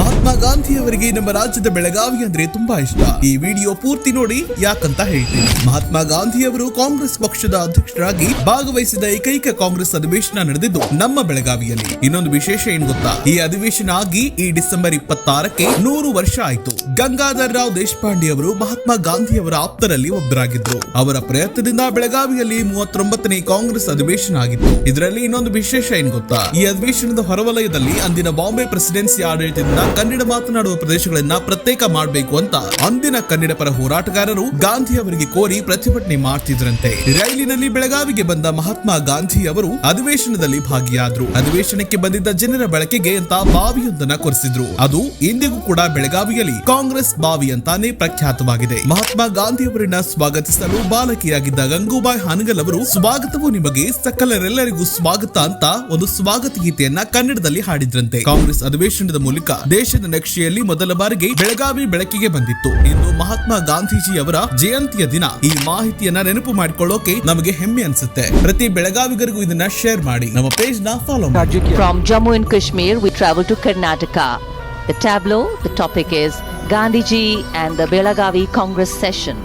ಮಹಾತ್ಮ ಗಾಂಧಿಯವರಿಗೆ ನಮ್ಮ ರಾಜ್ಯದ ಬೆಳಗಾವಿ ಅಂದ್ರೆ ತುಂಬಾ ಇಷ್ಟ. ಈ ವಿಡಿಯೋ ಪೂರ್ತಿ ನೋಡಿ ಯಾಕಂತ ಹೇಳ್ತೀನಿ. ಮಹಾತ್ಮ ಗಾಂಧಿಯವರು ಕಾಂಗ್ರೆಸ್ ಪಕ್ಷದ ಅಧ್ಯಕ್ಷರಾಗಿ ಭಾಗವಹಿಸಿದ ಏಕೈಕ ಕಾಂಗ್ರೆಸ್ ಅಧಿವೇಶನ ನಡೆದಿದ್ದು ನಮ್ಮ ಬೆಳಗಾವಿಯಲ್ಲಿ. ಇನ್ನೊಂದು ವಿಶೇಷ ಏನ್ ಗೊತ್ತಾ? ಈ ಅಧಿವೇಶನ ಆಗಿ ಈ ಡಿಸೆಂಬರ್ ಇಪ್ಪತ್ತಾರಕ್ಕೆ ನೂರು ವರ್ಷ ಆಯ್ತು. ಗಂಗಾಧರ್ ರಾವ್ ದೇಶಪಾಂಡೆ ಅವರು ಮಹಾತ್ಮ ಗಾಂಧಿಯವರ ಆಪ್ತರಲ್ಲಿ ಒಬ್ಬರಾಗಿದ್ರು. ಅವರ ಪ್ರಯತ್ನದಿಂದ ಬೆಳಗಾವಿಯಲ್ಲಿ ಮೂವತ್ತೊಂಬತ್ತನೇ ಕಾಂಗ್ರೆಸ್ ಅಧಿವೇಶನ ಆಗಿತ್ತು. ಇದರಲ್ಲಿ ಇನ್ನೊಂದು ವಿಶೇಷ ಏನ್ ಗೊತ್ತಾ? ಈ ಅಧಿವೇಶನದ ಹೊರವಲಯದಲ್ಲಿ ಅಂದಿನ ಬಾಂಬೆ ಪ್ರೆಸಿಡೆನ್ಸಿ ಆಡಳಿತದಿಂದ ಕನ್ನಡ ಮಾತನಾಡುವ ಪ್ರದೇಶಗಳನ್ನ ಪ್ರತ್ಯೇಕ ಮಾಡಬೇಕು ಅಂತ ಅಂದಿನ ಕನ್ನಡ ಪರ ಹೋರಾಟಗಾರರು ಗಾಂಧಿ ಅವರಿಗೆ ಕೋರಿ ಪ್ರತಿಭಟನೆ ಮಾಡ್ತಿದ್ರಂತೆ. ರೈಲಿನಲ್ಲಿ ಬೆಳಗಾವಿಗೆ ಬಂದ ಮಹಾತ್ಮ ಗಾಂಧಿ ಅವರು ಅಧಿವೇಶನದಲ್ಲಿ ಭಾಗಿಯಾದ್ರು. ಅಧಿವೇಶನಕ್ಕೆ ಬಂದಿದ್ದ ಜನರ ಬಳಕೆಗೆ ಅಂತ ಬಾವಿಯೊಂದನ್ನ ಕೊರೆಸಿದ್ರು. ಅದು ಇಂದಿಗೂ ಕೂಡ ಬೆಳಗಾವಿಯಲ್ಲಿ ಕಾಂಗ್ರೆಸ್ ಬಾವಿ ಅಂತಾನೆ ಪ್ರಖ್ಯಾತವಾಗಿದೆ. ಮಹಾತ್ಮ ಗಾಂಧಿ ಅವರನ್ನ ಸ್ವಾಗತಿಸಲು ಬಾಲಕಿಯಾಗಿದ್ದ ಗಂಗೂಬಾಯಿ ಹಾನಗಲ್ ಅವರು, ಸ್ವಾಗತವು ನಿಮಗೆ, ಸಕಲರೆಲ್ಲರಿಗೂ ಸ್ವಾಗತ ಅಂತ ಒಂದು ಸ್ವಾಗತ ಗೀತೆಯನ್ನ ಕನ್ನಡದಲ್ಲಿ ಹಾಡಿದ್ರಂತೆ. ಕಾಂಗ್ರೆಸ್ ಅಧಿವೇಶನದ ಮೂಲಕ ದೇಶದ ನಕ್ಷೆಯಲ್ಲಿ ಮೊದಲ ಬಾರಿಗೆ ಬೆಳಗಾವಿ ಬೆಳಕಿಗೆ ಬಂದಿತ್ತು. ಇಂದು ಮಹಾತ್ಮ ಗಾಂಧೀಜಿ ಅವರ ಜಯಂತಿಯ ದಿನ. ಈ ಮಾಹಿತಿಯನ್ನ ನೆನಪು ಮಾಡಿಕೊಳ್ಳೋಕೆ ನಮಗೆ ಹೆಮ್ಮೆ ಅನ್ಸುತ್ತೆ. ಪ್ರತಿ ಬೆಳಗಾವಿಗರಿಗೂ ಇದನ್ನ ಶೇರ್ ಮಾಡಿ. ನಮ್ಮ ಪೇಜ್ನ ಫಾಲೋ ಮಾಡಿ. From Jammu and Kashmir we travel to Karnataka the tableau the topic is Gandhiji and the Belagavi Congress session